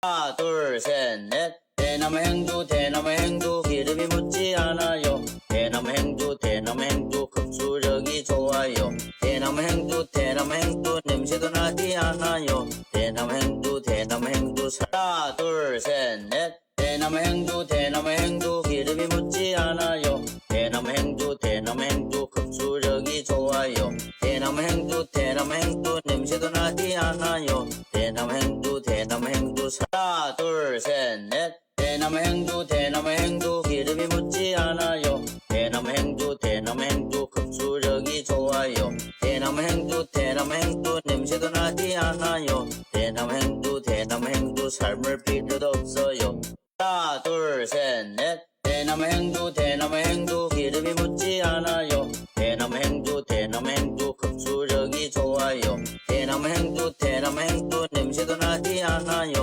하나 둘 셋 넷. 대나무 행주 대나무 행주 기름이 묻지 않아요. 대나무 행주 대나무 행주 흡수력이 좋아요. 대나무 행주 대나무 행주 냄새도 나지 않아요. 대나무 행주 대나무 행주 하나 둘 셋 넷. 대나무 행주 대나무 행주 기름이 묻지 않아요. 대나무 행주 대나무 행주 흡수력이 좋아요. 대나무 행주 대나무 행주 냄새도 나지 않아요 행주 하나 둘 셋 넷. 대나무 행주 대나무 행주 기름이 묻지 않아요. 대나무 행주 대나무 행주 흡수력이 좋아요. 대나무 행주 대나무 행주 냄새도 나지 않아요. 대나무 행주 대나무 행주 삶을 필요도 없어요. 하나 둘 셋 넷. 대나무 행주 대나무 행주 기름이 묻지 않아요. 대나무 행주 대나무 행주 흡수력이 좋아요. 대나무 행주 대나무 행주 냄새도 나지 않아요